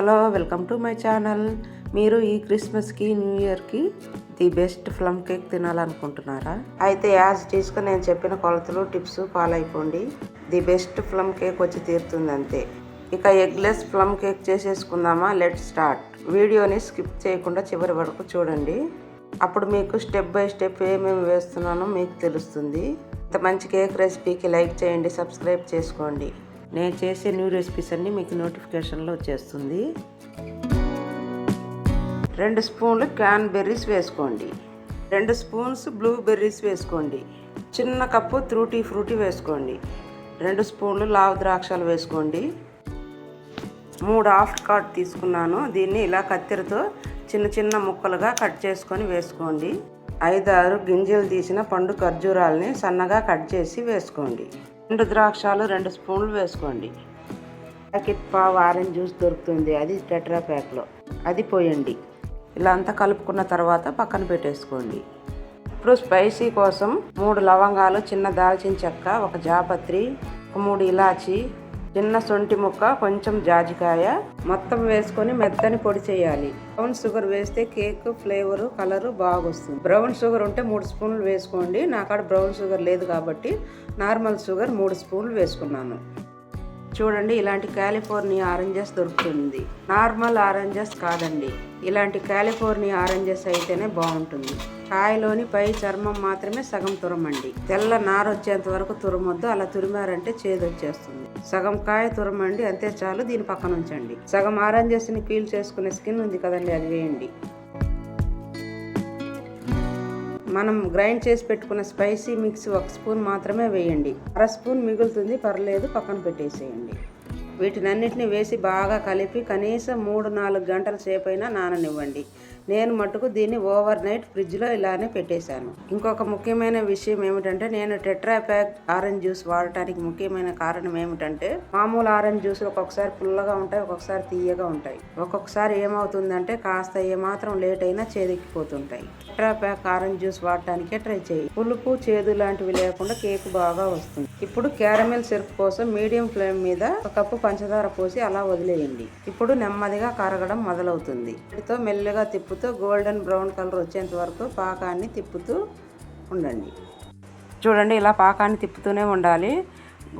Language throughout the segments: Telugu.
Hello welcome to my channel. మీరు ఈ క్రిస్మస్కి న్యూ ఇయర్కి ది బెస్ట్ ఫ్లమ్ కేక్ తినాలనుకుంటున్నారా? అయితే యాజ్ టీస్గా నేను చెప్పిన కొలతలు టిప్స్ ఫాలో అయిపోండి ది బెస్ట్ ఫ్లమ్ కేక్ వచ్చి తీరుతుంది అంతే ఇక eggless plum cake చేసేసుకుందామా? Let start. వీడియోని స్కిప్ చేయకుండా చివరి వరకు చూడండి. అప్పుడు మీకు స్టెప్ బై స్టెప్ ఏమేమి వేస్తున్నానో మీకు తెలుస్తుంది. ఇంత మంచి కేక్ రెసిపీకి లైక్ చేయండి సబ్స్క్రైబ్ చేసుకోండి. నేను చేసే న్యూ రెసిపీస్ అన్నీ మీకు నోటిఫికేషన్లో వచ్చేస్తుంది. రెండు స్పూన్లు క్యాన్ బెర్రీస్ వేసుకోండి. రెండు స్పూన్స్ బ్లూబెర్రీస్ వేసుకోండి. చిన్న కప్పు త్రూటీ ఫ్రూటీ వేసుకోండి. రెండు స్పూన్లు లావు ద్రాక్షలు వేసుకోండి. మూడు హాఫ్ కార్డ్ తీసుకున్నాను. దీన్ని ఇలా కత్తెరతో చిన్న చిన్న ముక్కలుగా కట్ చేసుకొని వేసుకోండి. ఐదారు గింజలు తీసిన పండు ఖర్జూరాలని సన్నగా కట్ చేసి వేసుకోండి. రెండు ద్రాక్షాలు రెండు స్పూన్లు వేసుకోండి. ప్యాకెట్ పావు ఆరెంజ్ జ్యూస్ దొరుకుతుంది. అది టెట్రా ప్యాక్లో. అది పోయండి. ఇలా అంతా కలుపుకున్న తర్వాత పక్కన పెట్టేసుకోండి. ఇప్పుడు స్పైసీ కోసం మూడు లవంగాలు చిన్న దాల్చిన చెక్క ఒక జాపత్రి ఒక మూడు ఇలాచి చిన్న సొంటి ముక్క కొంచెం జాజికాయ మొత్తం వేసుకొని మెత్తని పొడి చేయాలి. బ్రౌన్ షుగర్ వేస్తే కేక్ ఫ్లేవర్ కలర్ బాగా వస్తుంది బ్రౌన్ షుగర్ ఉంటే మూడు స్పూన్లు వేసుకోండి. నాకాడ బ్రౌన్ షుగర్ లేదు కాబట్టి నార్మల్ షుగర్ మూడు స్పూన్లు వేసుకున్నాను. చూడండి ఇలాంటి కాలిఫోర్నియా ఆరెంజెస్ దొరుకుతుంది. నార్మల్ ఆరెంజెస్ కాదండి. ఇలాంటి కాలిఫోర్నియా ఆరెంజెస్ అయితేనే బాగుంటుంది. కాయలోని పై చర్మం మాత్రమే సగం తురమండి. తెల్ల నార వచ్చేంత వరకు తురమొద్దు అలా తురిమారంటే చేదు వచ్చేస్తుంది. సగం కాయ తురమండి అంతే చాలు దీని పక్కన ఉంచండి సగం ఆరెంజెస్ని పీల్ చేసుకునే స్కిన్ ఉంది కదండి అది వేయండి. మనం గ్రైండ్ చేసి పెట్టుకున్న స్పైసీ మిక్స్ ఒక స్పూన్ మాత్రమే వేయండి. అర స్పూన్ మిగులుతుంది పర్లేదు పక్కన పెట్టేసేయండి. వీటినన్నిటిని వేసి బాగా కలిపి కనీసం మూడు నాలుగు గంటల సేపైనా నాననివ్వండి. నేను మటుకు దీన్ని ఓవర్ నైట్ ఫ్రిడ్జ్లో ఇలానే పెట్టేశాను. ఇంకొక ముఖ్యమైన విషయం ఏమిటంటే నేను టెట్రా ప్యాక్ ఆరెంజ్ జ్యూస్ వాడటానికి ముఖ్యమైన కారణం ఏమిటంటే మామూలు ఆరెంజ్ జ్యూస్ ఒక్కొక్కసారి పుల్లగా ఉంటాయి ఒక్కొక్కసారి తీయగా ఉంటాయి. ఒక్కొక్కసారి ఏమవుతుందంటే కాస్త ఏమాత్రం లేట్ అయినా చేదెక్కిపోతుంటాయి టెట్రా ప్యాక్ ఆరెంజ్ జ్యూస్ వాడటానికే ట్రై చేయి. పులుపు చేదు లాంటివి లేకుండా కేక్ బాగా వస్తుంది. ఇప్పుడు క్యారమెల్ సిరప్ కోసం మీడియం ఫ్లేమ్ మీద ఒక కప్పు పంచదార పోసి అలా వదిలేయండి. ఇప్పుడు నెమ్మదిగా కరగడం మొదలవుతుంది. వీటితో మెల్లగా తిప్పుతూ గోల్డెన్ బ్రౌన్ కలర్ వచ్చేంత వరకు పాకాన్ని తిప్పుతూ ఉండండి. చూడండి ఇలా పాకాన్ని తిప్పుతూనే ఉండాలి.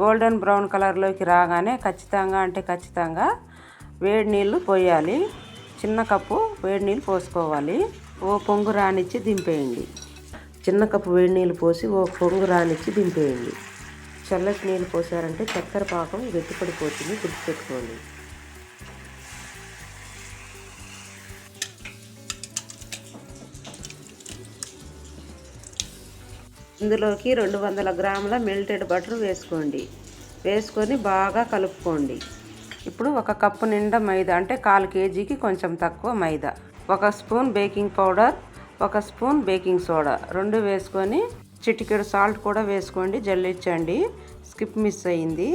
గోల్డెన్ బ్రౌన్ కలర్లోకి రాగానే ఖచ్చితంగా అంటే ఖచ్చితంగా వేడి నీళ్ళు పోయాలి. చిన్న కప్పు వేడి నీళ్ళు పోసుకోవాలి. ఓ పొంగు రానిచ్చి దింపేయండి. చిన్న కప్పు వేడి నీళ్ళు పోసి ఓ పొంగు రానిచ్చి దింపేయండి. చల్లటి నీళ్ళు పోసారంటే చక్కెర పాకం గట్టిపడిపోతుంది గుర్తుపెట్టుకోండి. ఇందులోకి రెండు వందల గ్రాముల మెల్టెడ్ బటర్ వేసుకోండి. వేసుకొని బాగా కలుపుకోండి. ఇప్పుడు ఒక కప్పు నిండా మైదా అంటే కాలు కేజీకి కొంచెం తక్కువ మైదా. ఒక స్పూన్ బేకింగ్ పౌడర్ ఒక స్పూన్ బేకింగ్ సోడా. రెండు వేసుకొని చిటికెడు సాల్ట్ కూడా వేసుకోండి. జల్లించండి. స్కిప్ మిస్ అయింది.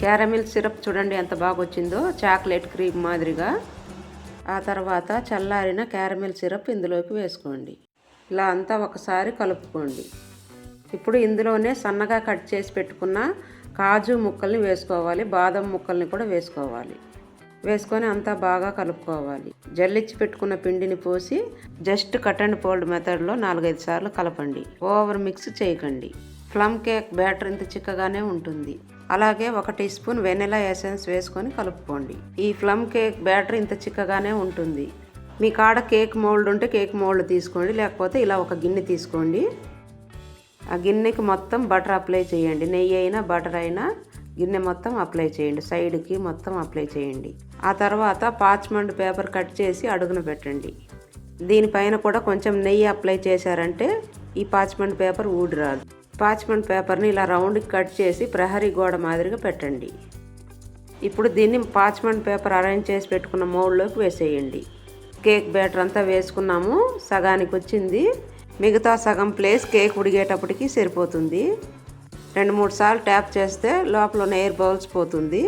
క్యారమిల్ సిరప్ చూడండి ఎంత బాగా వచ్చిందో చాక్లెట్ క్రీమ్ మాదిరిగా. ఆ తర్వాత చల్లారిన క్యారమెల్ సిరప్ ఇందులోకి వేసుకోండి. ఇలా అంతా ఒకసారి కలుపుకోండి. ఇప్పుడు ఇందులోనే సన్నగా కట్ చేసి పెట్టుకున్న కాజు ముక్కల్ని వేసుకోవాలి. బాదం ముక్కల్ని కూడా వేసుకోవాలి. వేసుకొని అంతా బాగా కలుపుకోవాలి. జల్లిచ్చి పెట్టుకున్న పిండిని పోసి జస్ట్ కట్ అండ్ ఫోల్డ్ మెథడ్లో నాలుగైదు సార్లు కలపండి. ఓవర్ మిక్స్ చేయకండి. ప్లమ్ కేక్ బ్యాటర్ ఇంత చిక్కగానే ఉంటుంది. అలాగే ఒక టీ స్పూన్ వెనిలా ఎసెన్స్ వేసుకొని కలుపుకోండి. ఈ ప్లమ్ కేక్ బ్యాటర్ ఇంత చిక్కగానే ఉంటుంది. మీ కాడ కేక్ మోల్డ్ ఉంటే కేక్ మోల్డ్ తీసుకోండి లేకపోతే ఇలా ఒక గిన్నె తీసుకోండి. ఆ గిన్నెకి మొత్తం బటర్ అప్లై చేయండి. నెయ్యి అయినా బటర్ అయినా గిన్నె మొత్తం అప్లై చేయండి. సైడ్కి మొత్తం అప్లై చేయండి. ఆ తర్వాత పాచ్మెంట్ పేపర్ కట్ చేసి అడుగున పెట్టండి. దీనిపైన కూడా కొంచెం నెయ్యి అప్లై చేశారంటే ఈ పాచ్మెంట్ పేపర్ ఊడి రాదు. పాచ్మెంట్ పేపర్ని ఇలా రౌండ్కి కట్ చేసి ప్రహరీ గోడ మాదిరిగా పెట్టండి. ఇప్పుడు దీన్ని పాచ్మెంట్ పేపర్ అరేంజ్ చేసి పెట్టుకున్న మౌల్డ్లోకి వేసేయండి. కేక్ బ్యాటర్ అంతా వేసుకున్నాము సగానికి వచ్చింది. మిగతా సగం ప్లేస్ కేక్ ఉడిగేటప్పటికి సరిపోతుంది. రెండు మూడు సార్లు ట్యాప్ చేస్తే లోపల ఉన్న ఎయిర్ బౌల్స్ పోతుంది.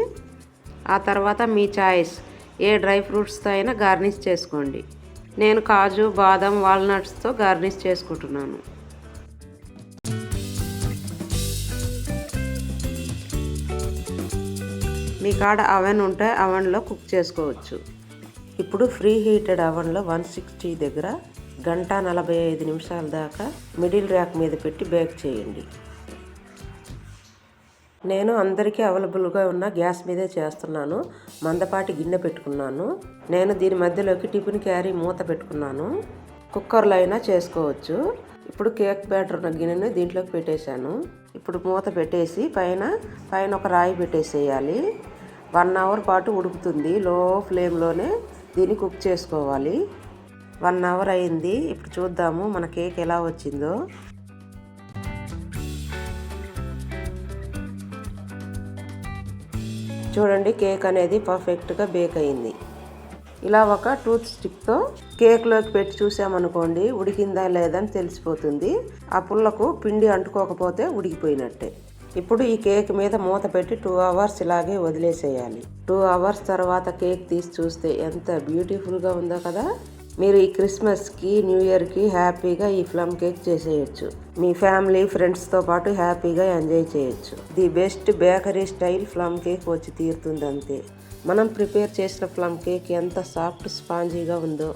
ఆ తర్వాత మీ చాయిస్ ఏ డ్రై ఫ్రూట్స్తో అయినా గార్నిష్ చేసుకోండి. నేను కాజు బాదం వాల్నట్స్తో గార్నిష్ చేసుకుంటున్నాను. మీ కాడ అవెన్ ఉంటే అవెన్లో కుక్ చేసుకోవచ్చు. ఇప్పుడు ఫ్రీ హీటెడ్ అవెన్లో వన్ సిక్స్టీ దగ్గర గంట నలభై ఐదు నిమిషాల దాకా మిడిల్ ర్యాక్ మీద పెట్టి బేక్ చేయండి. నేను అందరికీ అవైలబుల్గా ఉన్న గ్యాస్ మీదే చేస్తున్నాను. మందపాటి గిన్నె పెట్టుకున్నాను. నేను దీని మధ్యలోకి టిఫిన్ క్యారీ మూత పెట్టుకున్నాను. కుక్కర్లో అయినా చేసుకోవచ్చు. ఇప్పుడు కేక్ బ్యాటర్ ఉన్న గిన్నెని దీంట్లోకి పెట్టేశాను. ఇప్పుడు మూత పెట్టేసి పైన పైన ఒక రాయి పెట్టేసేయాలి. వన్ అవర్ పాటు ఉడుకుతుంది. లో ఫ్లేమ్లోనే దీన్ని కుక్ చేసుకోవాలి. వన్ అవర్ అయింది. ఇప్పుడు చూద్దాము మన కేక్ ఎలా వచ్చిందో. చూడండి కేక్ అనేది పర్ఫెక్ట్గా బేక్ అయింది. ఇలా ఒక టూత్ స్టిక్తో కేక్లోకి పెట్టి చూసామనుకోండి ఉడికిందా లేదని తెలిసిపోతుంది. ఆ పుల్లకు పిండి అంటుకోకపోతే ఉడికిపోయినట్టే. ఇప్పుడు ఈ కేక్ మీద మూత పెట్టి టూ అవర్స్ ఇలాగే వదిలేసేయాలి. టూ అవర్స్ తర్వాత కేక్ తీసి చూస్తే ఎంత బ్యూటిఫుల్గా ఉందో కదా! మీరు ఈ క్రిస్మస్కి న్యూ ఇయర్కి హ్యాపీగా ఈ ప్లమ్ కేక్ చేసేయచ్చు. మీ ఫ్యామిలీ ఫ్రెండ్స్తో పాటు హ్యాపీగా ఎంజాయ్ చేయొచ్చు. The best bakery style plum cake వచ్చి తీరుతుంది అంతే మనం ప్రిపేర్ చేసిన ప్లమ్ కేక్ ఎంత సాఫ్ట్ స్పాంజీగా ఉందో.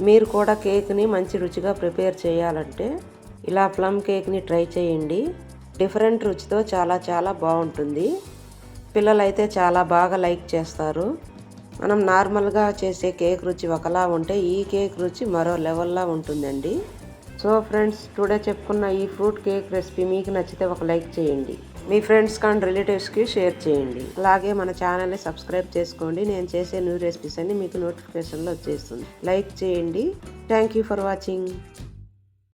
మీరు కూడా కేక్ని మంచి రుచిగా ప్రిపేర్ చేయాలంటే ఇలా ప్లమ్ కేక్ని ట్రై చేయండి. డిఫరెంట్ రుచితో చాలా చాలా బాగుంటుంది. పిల్లలైతే చాలా బాగా లైక్ చేస్తారు. మనం నార్మల్గా చేసే కేక్ రుచి ఒకలా ఉంటే ఈ కేక్ రుచి మరో లెవెల్లా ఉంటుందండి. సో ఫ్రెండ్స్ టుడే చెప్పుకున్న ఈ ఫ్రూట్ కేక్ రెసిపీ మీకు నచ్చితే ఒక లైక్ చేయండి. మీ ఫ్రెండ్స్ కానీ రిలేటివ్స్కి షేర్ చేయండి. అలాగే మన ఛానల్ని సబ్స్క్రైబ్ చేసుకోండి. నేను చేసే న్యూ రెసిపీస్ అన్ని మీకు నోటిఫికేషన్లో వచ్చేస్తుంది. లైక్ చేయండి. Thank you for watching.